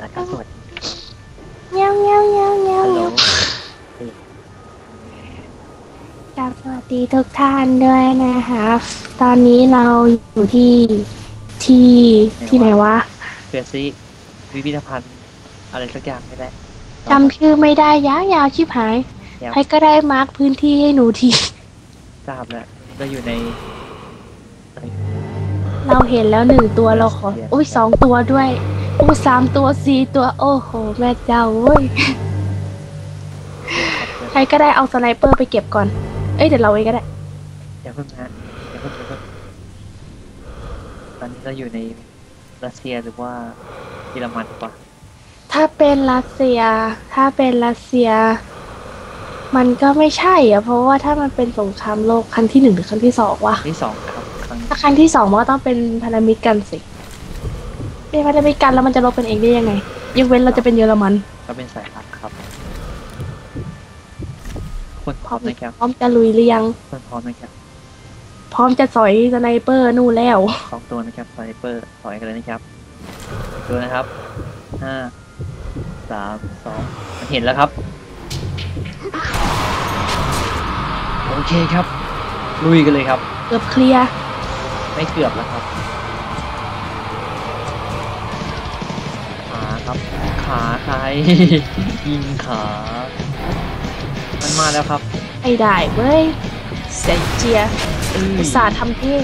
แล้วก็สวัสดีเงี้ยวเงี้ยวเงี้ยวเงี้ยวฮัลโหลกราบสวัสดีทุกท่านด้วยนะคะตอนนี้เราอยู่ที่ที่ที่ไหนวะเพื่อซีพิพิธภัณฑ์อะไรสักอย่างไม่ได้จำชื่อไม่ได้ยาวยาวชิบหาย ยาวใครก็ได้มาร์กพื้นที่ให้หนูที ทราบแล้วก็อยู่ในในเราเห็นแล้วหนึ่งตัวเราขอ อุ้ยสองตัวด้วย อุ้ยสามตัวสี่ตัวโอ้โห แม่เจ้าเว้ย ใครก็ได้เอาสไนเปอร์ไปเก็บก่อน เอ้ยเดี๋ยวเราเองก็ได้ อย่าเพิ่งนะอย่าเพิ่งอย่าเพิ่งตอนนี้เราอยู่ในรัสเซียหรือว่าเยอรมันปะถ้าเป็นรัสเซีย ถ้าเป็นรัสเซีย มันก็ไม่ใช่อะเพราะว่าถ้ามันเป็นสงครามโลกครั้งที่หนึ่งหรือครั้งที่สองวะที่สองครับครั้งถ้าครั้งที่สองมันก็ต้องเป็นพันธมิตรกันสิ เป็นพันธมิตรกันแล้วมันจะลบกันเองได้ยังไงยกเว้นเราจะเป็นเยอรมันก็เป็นสายลับครับคนพร้อมนะครับพร้อมจะลุยหรือยัง คนพร้อมนะครับพร้อมจะสอยสไนเปอร์นู่นแล้ว สองตัวนะครับสไนเปอร์ถอยกันเลยนะครับดูนะครับห้าสามสองมันเห็นแล้วครับ โอเคครับ ลุยกันเลยครับ เกือบเคลียร์ไม่เกือบแล้วครับ ครับ ขาใคร ยิงขา มันมาแล้วครับไอ้ได้เว้ยเสียเจียอื้ออุตส่าห์ทำเท่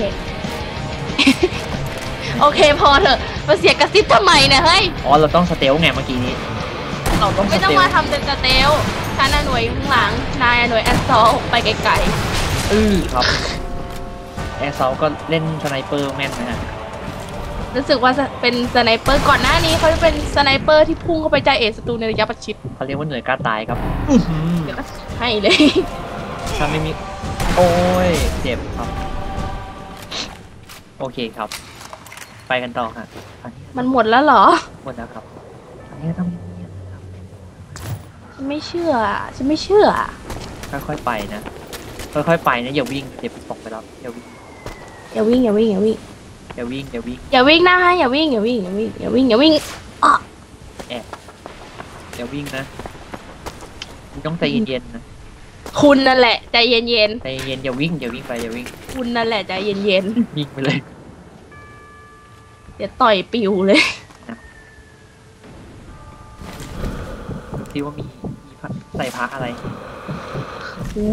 โอเคพอเถอะมาเสียกระซิบทำไมเนี่ยเฮ้ย อ๋อ เราต้องสเตลไงเมื่อกี้นี้ เราต้องสไม่ต้องเตลมาทำเป็นสเตลฉันน่ะหน่วยข้างหลัง นายน่ะหน่วยแอนซอลไปไกลอื้อครับ แอร์เซาก็เล่นสไนเปอร์แม่นนะฮะๆ รู้สึกว่าจะเป็นสไนเปอร์ก่อนหน้านี้เขาจะเป็นสไนเปอร์ที่พุ่งเข้าไปจ่าเอศัตรูในระยะประชิดเขาเรียกว่าหน่วยกล้าตายครับอื้อหือเดี๋ยวก็ให้เลยถ้าไม่มี โอ้ย เจ็บครับ โอเคครับ ไปกันต่อค่ะอันนี้มันหมดแล้วเหรอ หมดแล้วครับอันนี้ต้องเงียบนะครับฉันไม่เชื่อฉันไม่เชื่อ ค่อยๆไปนะ ค่อยๆไปนะอย่าวิ่งเดี๋ยวตกไปแล้วอย่าวิ่งอย่าวิ่งอย่าวิ่งอย่าวิ่ง อย่าวิ่งอย่าวิ่งอย่าวิ่งนะอย่าวิ่งอย่าวิ่งอย่าวิ่งอย่าวิ่งอย่าวิ่งอะอย่าวิ่งนะต้องใจเย็นๆนะคุณนั่นแหละใจเย็นใจเย็นอย่าวิ่งอย่าวิ่งไปอย่าวิ่งๆคุณนั่นแหละใจเย็นวิ่งไปเลยๆเดี๋ยวต่อยปิวเลยที่ว่ามีมีพระใส่พระอะไรโอ้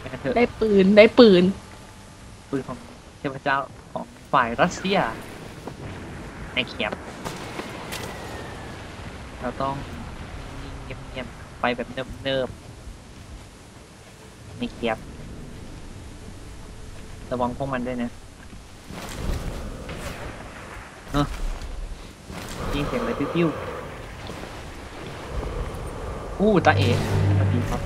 ไปกันเถอะได้ปืนได้ปืน ปืนของเทพเจ้าของฝ่ายรัสเซียในเขียบ เราต้องเงียบๆไปแบบเนิบๆในเขียบ ระวังพวกมันด้วยนะเนอยิงเสียงเลยปิ้วๆอู้ตาเอ๋สวัสดีครับ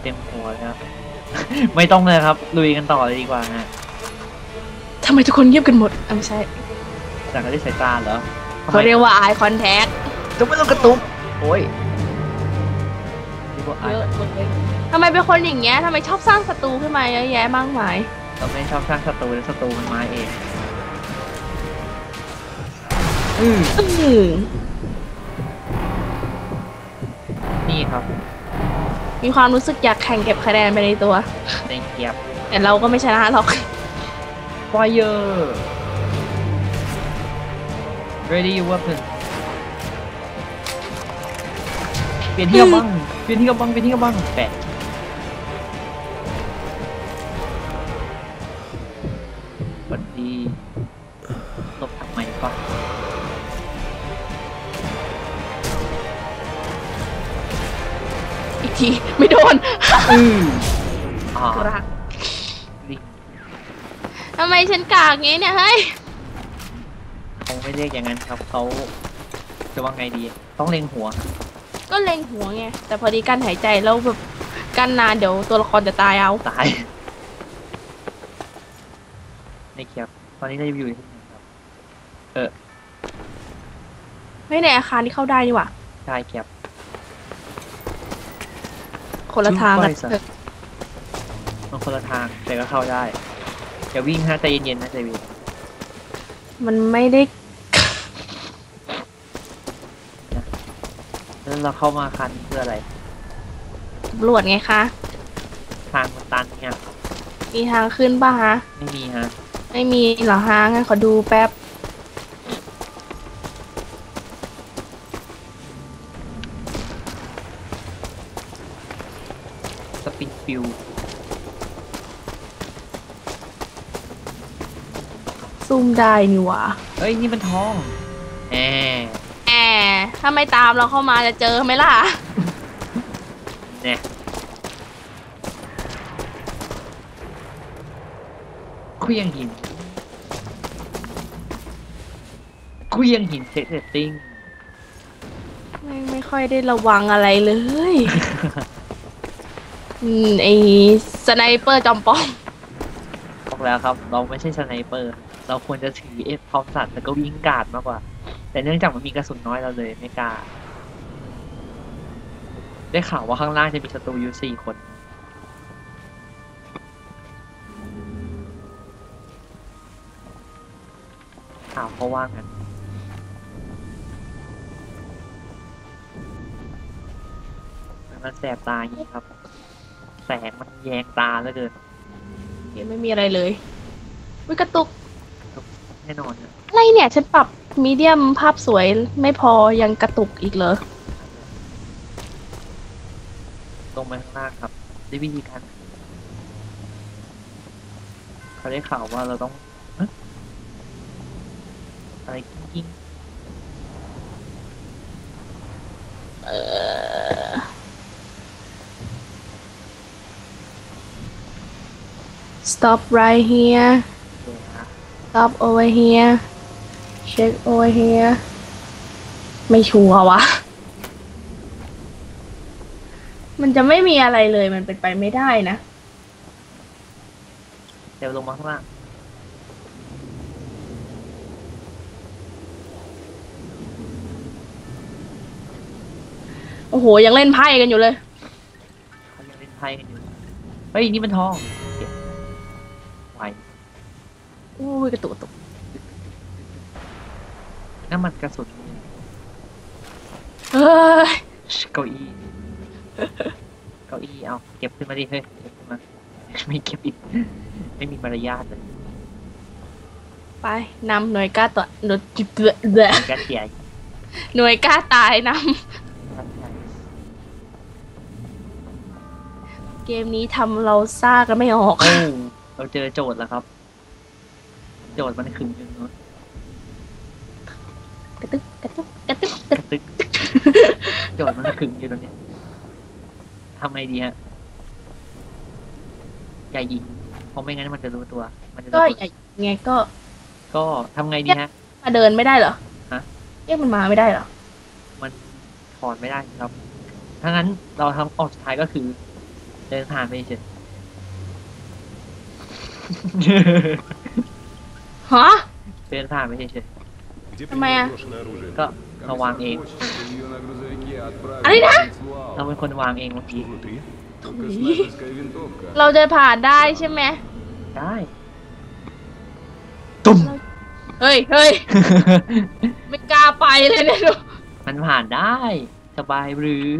เต็มหัวเลยครับ ไม่ต้องเลยครับ ลุยกันต่อเลยดีกว่าฮะทำไมทุกคนเงียบกันหมดอะไม่ใช่จากการที่สายตาเหรอเขาเรียกว่า eye contact จะไม่ต้องกระตุกโอ้ยเรียกว่าอาเยอะหมดเลยทำไมเป็นคนอย่างเงี้ยทำไมชอบสร้างศัตรูขึ้นมาเยอะแยะมากมายเราไม่ชอบสร้างศัตรูแล้วศัตรูมันมาเองอืมอือนี่ครับ มีความรู้สึกอยากแข่งเก็บคะแนนไปในตัวในเกียบแต่เราก็ไม่ชนะหรอก Fire Ready your weapon เปลี่ยนที่กระบัง เปลี่ยนที่กระบัง เปลี่ยนที่กระบังแปะ นอืออ่ากรักลิงทำไมฉันกากงี้เนี่ยเฮ้ยเขาไม่เรียกอย่างนั้นครับเขาจะว่าไงดี ต้องเล็งหัว ก็เล็งหัวไง แต่พอดีการหายใจแล้วแบบกันนานเดี๋ยวตัวละครจะตายเอาตายในเกียบตอนนี้เราอยู่ที่ไหนครับไม่ในอาคารที่เข้าได้นี่หว่าใช่เกียบ คนละทางกัน Supervisor เออมันคนละทางแต่ก็เข้าได้อย่าวิ่งฮะใจเย็นๆนะใจเย็นมันไม่ได้แล้วเราเข้ามาคันเพื่ออะไรตำรวจไงคะ ทางมันตันเนี่ยมีทางขึ้นป่ะฮะ ไม่มีฮะ ไม่มีเหรอฮะงั้นขอดูแป๊บ ปินฟิลซุ่มได้นี่หว่าเอ้ยนี่มันทองแหมแอบถ้าไม่ตามเราเข้ามาจะเจอไหมล่ะ เนี่ยคุยยังหินคุยยังหินเซ็ตเรตติ้งไม่ไม่ค่อยได้ระวังอะไรเลย อืมไอสไนเปอร์จอมปลอมบอกแล้วครับ เราไม่ใช่สไนเปอร์ เราควรจะถือเอฟพร้อมสัตว์แล้วก็วิ่งกราดมากกว่า แต่เนื่องจากมันมีกระสุนน้อยเราเลยไม่กล้า ได้ข่าวว่าข้างล่างจะมีศัตรูอยู่สี่คน ข่าวเขาว่างั้นมันแสบตาอย่างนี้ครับ แสงมันแยงตาเหลือเกินยังไม่มีอะไรเลยวิกระตุกแน่นอนนะอะไรเนี่ยฉันปรับมีเดียมภาพสวยไม่พอยังกระตุกอีกเหรอลงไปข้างล่างครับด้วยวิธีการเขาได้ข่าวว่าเราต้องเอ๊ะอะไรกิ้ง เออ stop right here ๆเลยนะ stop over here check over here ไม่ชัวร์วะ มันจะไม่มีอะไรเลยมันเป็นไปไม่ได้นะ เดี๋ยวลงมาข้างล่างโอ้โห ยังเล่นไพ่กันอยู่เลย เขายังเล่นไพ่กันอยู่ เฮ้ย นี่มันทองเก็บ ไว้อุ้ยกระตุกกระตุกนั่นมันกระสุนเฮ้ยเก้าอี้เก้าอี้เอาเก็บขึ้นมาดิเฮ้ยเก็บขึ้นมาไม่เก็บอีกไม่มีมารยาทเลยไปนำหน่วยกล้าตัวหน่วยเดือดเดือดแกใหญ่หน่วยกล้าตายนแกใหญ่ำเกมนี้ทำเราซ่ากันไม่ออกโอ้ เราเจอโจทย์แล้วครับ โจทย์มันขึงอยู่เนอะกระตึกกระตึกกระตึกกระกตึกระตึกโจทย์มันขึงอยู่ตรงเนี้ยทำไงดีฮะอย่ายิงเพราะไม่งั้นมันจะรู้ตัว มันจะก็รู้อย่าไงก็ก็ทำไงดีฮะ มาเดินไม่ได้เหรอฮะ เรียกมันมาไม่ได้เหรอมันถอนไม่ได้ครับถ้างั้นเราทำออกสุดท้ายก็คือ เดินผ่านไปเฉย ฮะ เดินผ่านไปเฉย Где Моя. брошенное оружие? Ка- Как Каван всегда ей. хочется ее на грузовике отправить Алина! в ๆเรา Славу. เป็นคนวางเองเมื่อ Что กี้ внутри? Только Ой. снайперская винтовка. เราจะผ่านได้ใช่ไหม ได้ ตุ้ม เฮ้ยเฮ้ยไม่กล้าไปเลยเนี่ยดู มันผ่านได้ สบายหรือ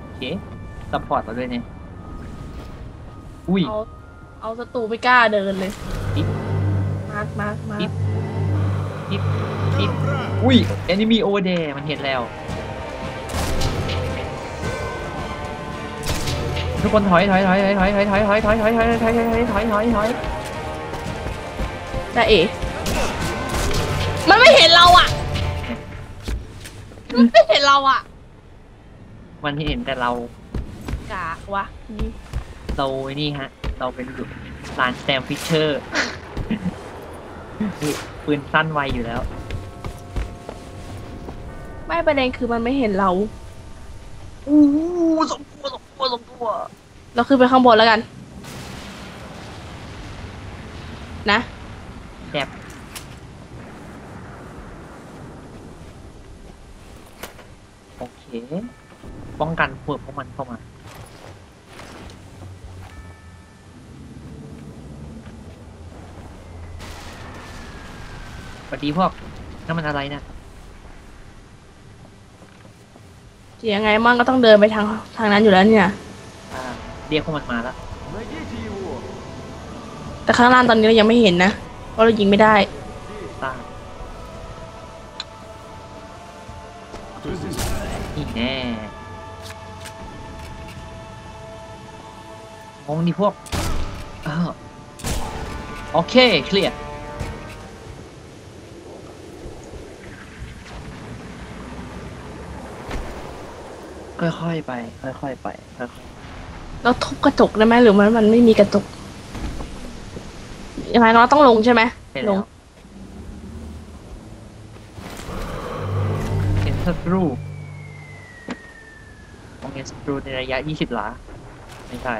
โอเค ซัพพอร์ตเราด้วยเนี่ยอุ้ย เอา เอาศัตรูไม่กล้าเดินเลยจิ๊บมาร์กมาร์กมาจิ๊ร์บกจิ๊บจิ๊บอุ้ย enemy over there มันเห็นแล้ว ทุกคนถอยถอยถอยถอยถอยถอยถอยถอยถอยถอยถอยถอยถอยถอยถอยถอยถอยได้เอมันไม่เห็นเราอะ มันไม่เห็นเราอะ มันเห็นแต่เรา กากวะอืมเราไอ้นี่ฮะ เราเป็นร้านแซมฟิชเชอร์ปืนสั้นไวอยู่แล้ว ไม่ประเด็นคือมันไม่เห็นเราอู้สองตัวสองตัวสองตัว เราขึ้นไปข้างบนแล้วกัน นะแบบโอเค ป้องกันพวกพวกมันเข้ามา วัสดีพวกนั่นมันอะไรนะจะยังไงมั่งก็ต้องเดินไปทางทางนั้นอยู่แล้วเนี่ยเรียกพวกมันมาแล้วแต่ข้างล่างตอนนี้เรายังไม่เห็นนะ เพราะเรายิงไม่ได้ ตามนี่แน่มองดิพวกโอเค เคลียร์ ค่อยๆไป ค่อยๆไปค่อยเราทุบกระจกได้ไหมหรือมันมันไม่มีกระจกยังไงเราต้องลงใช่ไหมๆเห็นลแล้งวเห็นศัตรูมองเห็นศัตรูในระยะ 20หลา ไม่ใช่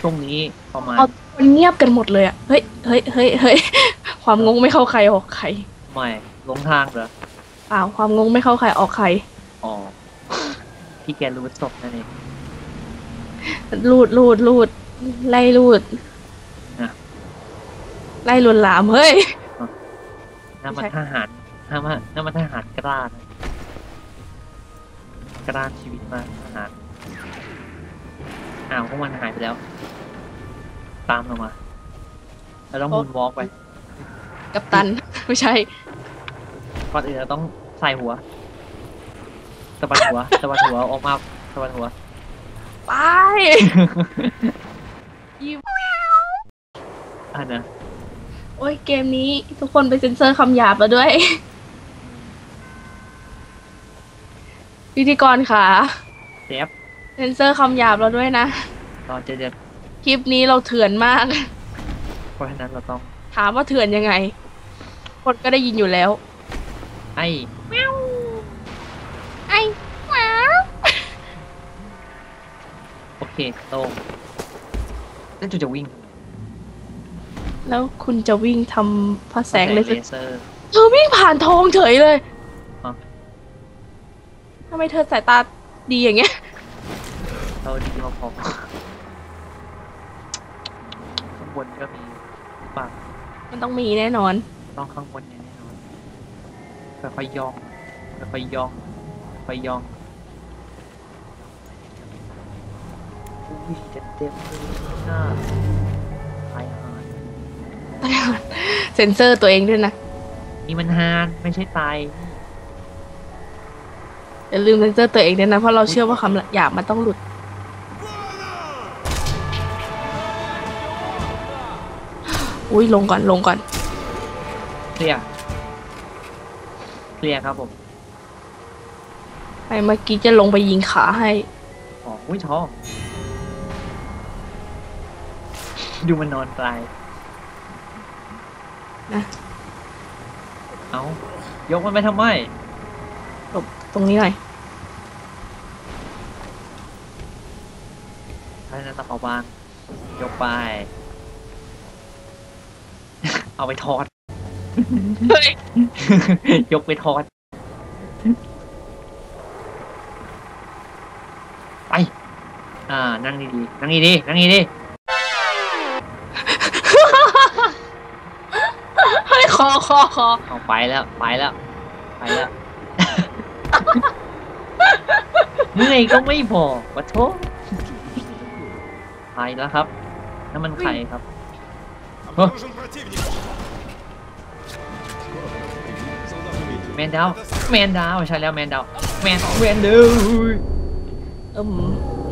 ช่วงนี้ประมาณ เอามันเงียบกันหมดเลยอะเฮ้ยเฮ้ยเฮ้ยเฮ้ย ความงงไม่เข้าใครออกใคร ไม่หลงทางเหรอ เปล่าความงงไม่เข้าใครออกใครอ๋อพี่แกรู้ศพนั่นเองลูดลูดลูดไล่ลูดนะไล่ลวนลามเฮ้ยนั่นมันใช่ทหารนั่นมันนั่นมันทหารกล้านะกล้าชีวิตมากทหารอ้าวพวกมันหายไปแล้ว ตามเรามา แล้วต้องมูนวอล์กไป กับตัน ไม่ใช่ก่อนอื่นเราต้อง ใส่หัวสะบัดหัวสะบัดหัวออกมาสะบัดหัว ไป ยิ้มอันนะโอ้ยเกมนี้ทุกคนไปเซ็นเซอร์คำหยาบมาด้วย พิธีกรค่ะเซฟเซ็นเซอร์คำหยาบเราด้วยนะ ตอนจะเดินคลิปนี้เราเถื่อนมาก เพราะฉะนั้นเราต้องถามว่าเถื่อนยังไง คนก็ได้ยินอยู่แล้ว ไอ้ไอ้หมาโอเคโตรงแล้วจูจะวิ่งแล้วคุณจะวิ่งทำพระแสงเลยเลสิเซอร์เธอวิ่งผ่านทองเฉยเลยฮะทำไมเธอสายตาดีอย่างเงี้ยเราดีพอๆข้างบนก็มีหรือเปล่ามันต้องมีแน่นอน ต้องข้างบนเนี่ยแน่นอน ค่อยๆย่องค่อยๆย่องค่อยๆย่องอุ้ยเต็มเต็มๆเลยหน้าตายหานเซ็นเซอร์ตัวเองด้วยนะนี่มันฮานไม่ใช่ตายอย่าลืมเซ็นเซอร์ตัวเองด้วยนะเพราะเราเชื่อว่าคำหยาบมันต้องหลุดอุ้ยลงก่อนลงก่อนเคลียร์ เคลียร์ครับผมไอ้เมื่อกี้จะลงไปยิงขาให้ อ๋ออุ้ยท้องดูมันนอนตายนะ เอายกมันไปทำไมหลบตรงนี้หน่อยเพราะฉะนั้นต้องเอาบ้างยกไป เอาไปทอด เฮ้ย ยกไปทอด ไป อ่า นั่งดีๆ นั่งดีๆ นั่งดี เฮ้ยคอคอคอ ๆเอาไปแล้ว ไปแล้ว ไปแล้ว เมื่อยก็ไม่พอวะโทไปแล้วครับนั่นมันใครครับ Обнаружен противник! นดาวแมนดาวใช่แล้วแมนดาวแมนแมนดาวเอิ่ม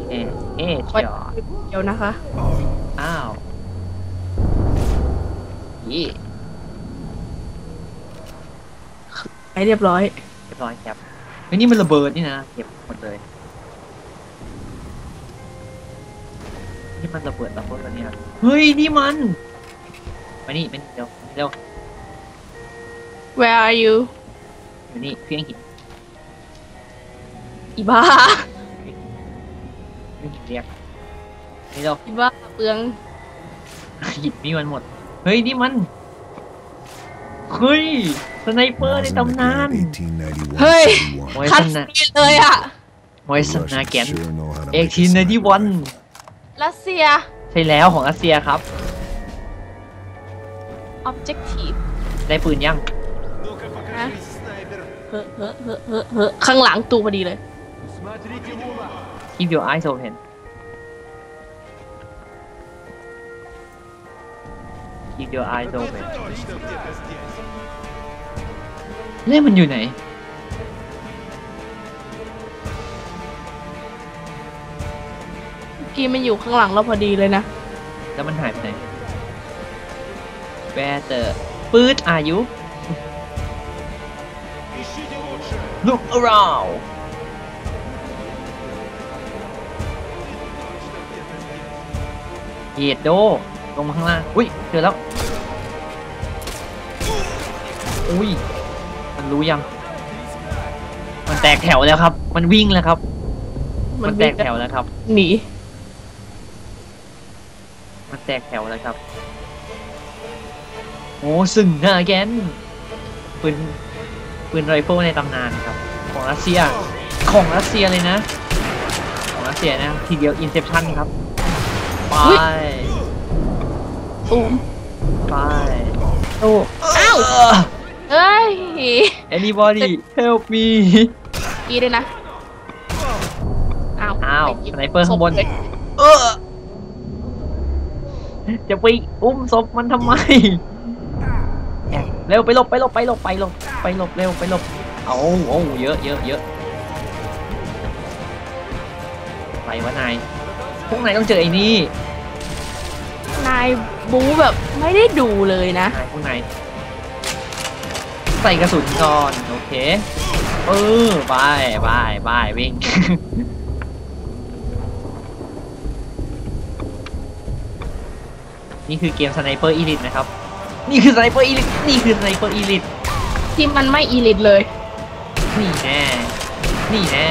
เอ๊ะเอ๊ะวัดเจ๋อเดี๋ยวนะคะ อ้าวยี่ไปเรียบร้อยเรียบร้อยครับเฮ้ยนี่มันระเบิดนี่นะเก็บหมดเลยนี่มันระเบิดระเบิดแล้วเนี่ยเฮ้ยนี่มันมานี่มันเร็วเร็ว Where are you อยู่นี่เพียงหินอีบ้าเพียงนเรียกนี่เราอีบ้าเปลืองหินนี่มันหมด เฮ้ยนี่มันเฮ้ยสไนเปอร์ในตำนาน เฮ้ยคอยสนนเลยอะะอยสนาแกนเอกทีนในที่วันรัสเซีย ใช่แล้วของรัสเซียครับ Objective ได้ปืนยัง เฮ้อเฮ้อเฮ้อเฮ้อข้างหลังตูพอดีเลย Keep your eyes open. อีกเดียวไอโซไปเล่มันอยู่ไหน เมื่อกี้มันอยู่ข้างหลังเราพอดีเลยนะ แล้วมันหายไปไหนแวร์เตอร์ปื๊ดอายุ Look around เอ็ดโด ลงมาข้างล่าง อุ้ย เจอแล้ว อุ้ย มันรู้ยัง มันแตกแถวแล้วครับ มันวิ่งแล้วครับ มันแตกแถวแล้วครับ หนี มันแตกแถวแล้วครับ โอ้ซึ่งหน้าแกนปืน ปืนไรเฟิลในตำนานครับ ของรัสเซีย ของรัสเซียเลยนะ ของรัสเซียนะ ทีเดียวอินเซปชันครับ ไปตูมไปโอ้อ้าวเฮ้ย anybody help me กี้ด้วยนะ อ้าว อ้าวปหยิบสไนเปอร์ข้างบนศพเลยเออจะไปอุ้มศพมันทำไมแอบ เร็วไปหลบไปหลบไปหลบไปหลบไปหลบเร็วไปหลบเอาเอาเยอะเยอะเยอะไปวะนายพวกนายต้องเจอไอ้นี่นายบูแบบไม่ได้ดูเลยนะนายพวกนายใส่กระสุนก่อนโอเคเออบายบายบายวิ่งนี่คือเกมสไนเปอร์อีลิทนะครับ นี่คือสไนเปอร์อีลิทนี่คือสไนเปอร์อีลิทที่มันไม่อีลิทเลย นี่แน่ นี่แน่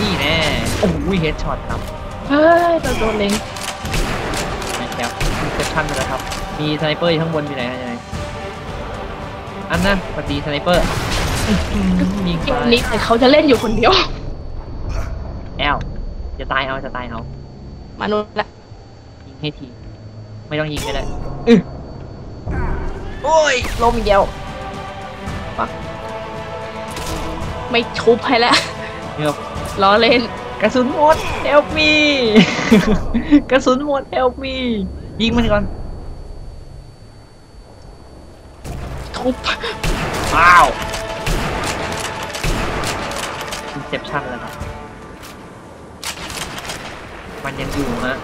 นี่แน่ โอ้ยเฮดช็อตครับ เฮ้ยเราโดนเล็งนะครับมีเซปชั่นไปแล้วครับ มีสไนเปอร์อยู่ข้างบนอยู่ไหนฮะยังไงอันนะปฏิสไนเปอร์อื้อหือยิงเกไปมนี้แต่เขาจะเล่นอยู่คนเดียว แอลจะตายเอาจะตายเอามนุษย์ละยิงให้ที ไม่ต้องยิงก็ได้อื้อ โอ้ยลมอีกเดียวไม่ชุบให้แล้วเงียบล้อเล่น กระสุนหมด help me กระสุนหมด help me ยิงมันก่อนทุบว้าวอินเซปชั่นแล้วครับมันยังอยู่ฮะ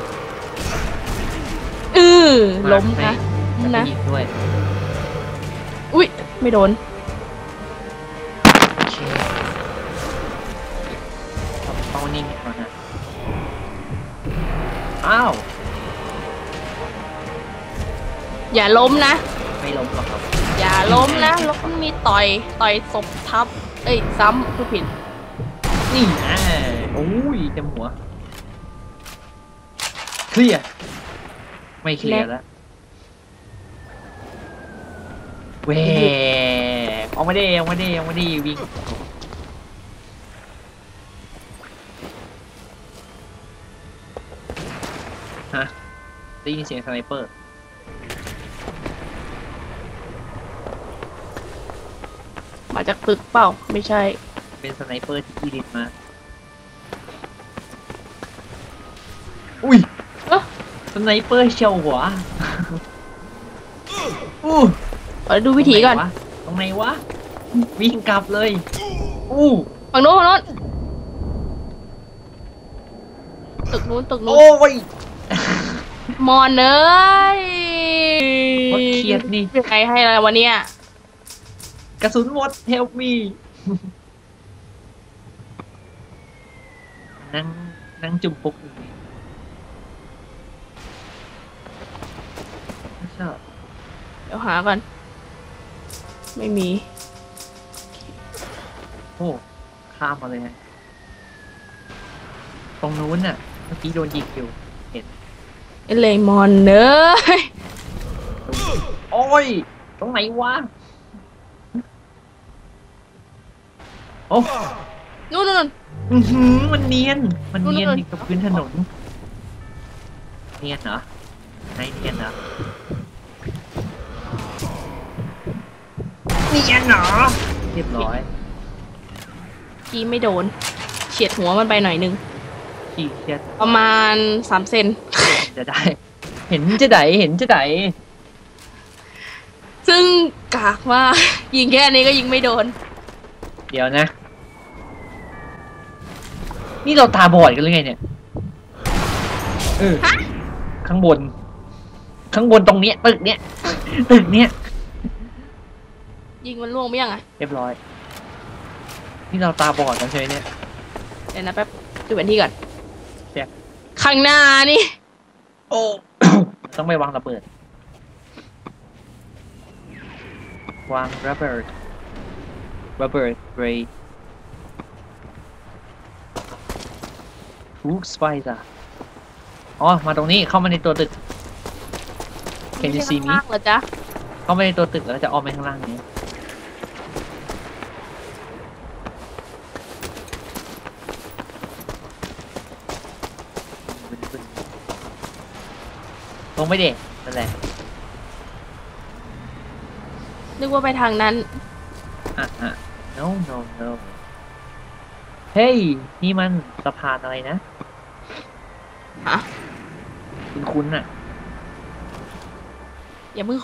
เออล้มนะแล้วก็นะ ยิงด้วย อุ้ยไม่โดนโอเคทำเป้านิ่งก่อนนะอ้าว อย่าล้มนะ ไม่ล้มหรอกครับอย่าล้มนะล้มมีต่อยต่อยศพทับ เอ้ยซ้ำผู้ผิด นี่นะโอ้ยเต็มหัว เคลียร์ ไม่เคลียร์แล้ว เว้ออกมาดิออกมาดิออกมาดิวิ่งฮะได้ยินเสียงสไนเปอร์มาจากตึกเปล่า ไม่ใช่ เป็นสไนเปอร์ที่อีดิทมา อุ้ยเอ๊ะสไนเปอร์เชียวหัวอู้ ขอดูวิธีก่อน ตรงไหนวะ วิ่งกลับเลย อู้ฝั่งโน้นฝั่งโน้นตึกนู้นตึกนู้โอ้นยมอนเอ้ยโคตรเครียดนี่ใครให้อะไรวะเนี่ยกระสุนหมด help me นั่งนั่งจุ่มปุกอยู่นี่ไม่ชอบเดี๋ยวหาก่อน ไม่มี โอ้ข้ามมาเลยฮะ ตรงนู้นน่ะ เมื่อกี้โดนยิงอยู่ เห็นเอเลมอนเนอโอ้ย ตรงไหนวะ โอ้นู่นนู่นมันเนียน มันเนียนอยู่กับพื้นถนน เนียนเหรอไหนเนียนเหรอ เนียนเหรอเรียบร้อยกี้ไม่โดน เฉียดหัวมันไปหน่อยนึงขี้เกียจประมาณสามเซนจะได้ เห็นจะไดเห็นจะไดซึ่งกากว่ากยิงแค่นี้ก็ยิงไม่โดน เดี๋ยวนะ นี่เราตาบอดกันหรือไงเนี่ยเออฮะข้างบน ข้างบนตรงเนี้ยตึกเนี้ยตึกเนี้ย ยิงมันล่วงไปยังอะเรียบร้อย นี่เราตาบอดกันใช่ไหมเนี่ย เดี๋ยวนะแป๊บดูแผนที่ก่อนเดี๋ยว ข้างหน้านี่ โอ้ ต้องไปวางระเบิด วางระเบิดระเบิดเรย์ฟูกสไปซ์อะอ๋อ มาตรงนี้เข้ามาในตัวตึก Can you see me ข้างล่างเหรอจ๊ะ เข้ามาในตัวตึกแล้วจะออกไปข้างล่างนี้ ลงไปเด็นั่นแหละนึกว่าไปทางนั้น อะอะ no no no เฮ้ย นี่มันสะพานอะไรนะฮะ คุณคุณอะอย่าเพิ่ง